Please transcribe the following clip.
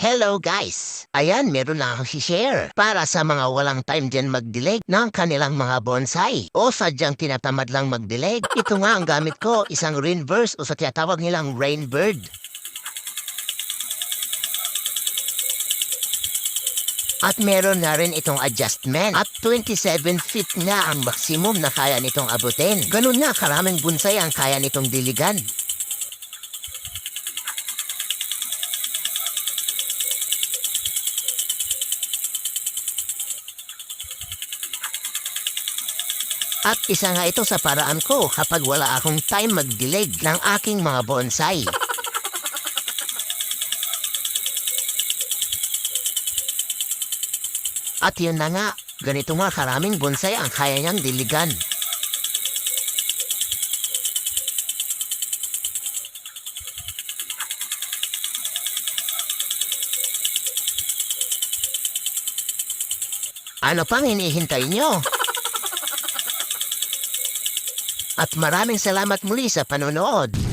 Hello guys! Ayan, meron na akong share para sa mga walang time dyan magdilig ng kanilang mga bonsai o sadyang tinatamad lang magdilig. Ito nga ang gamit ko, isang rainverse o sa tinatawag nilang rainbird. At meron na rin itong adjustment at 27 feet na ang maximum na kaya nitong abutin. Ganun na karaming bonsai ang kaya nitong diligan. At isa nga ito sa paraan ko kapag wala akong time magdilig ng aking mga bonsai. At yun na nga, ganito nga karaming bonsai ang kaya niyang diligan. Ano pang hinihintay niyo? At maraming salamat muli sa panonood.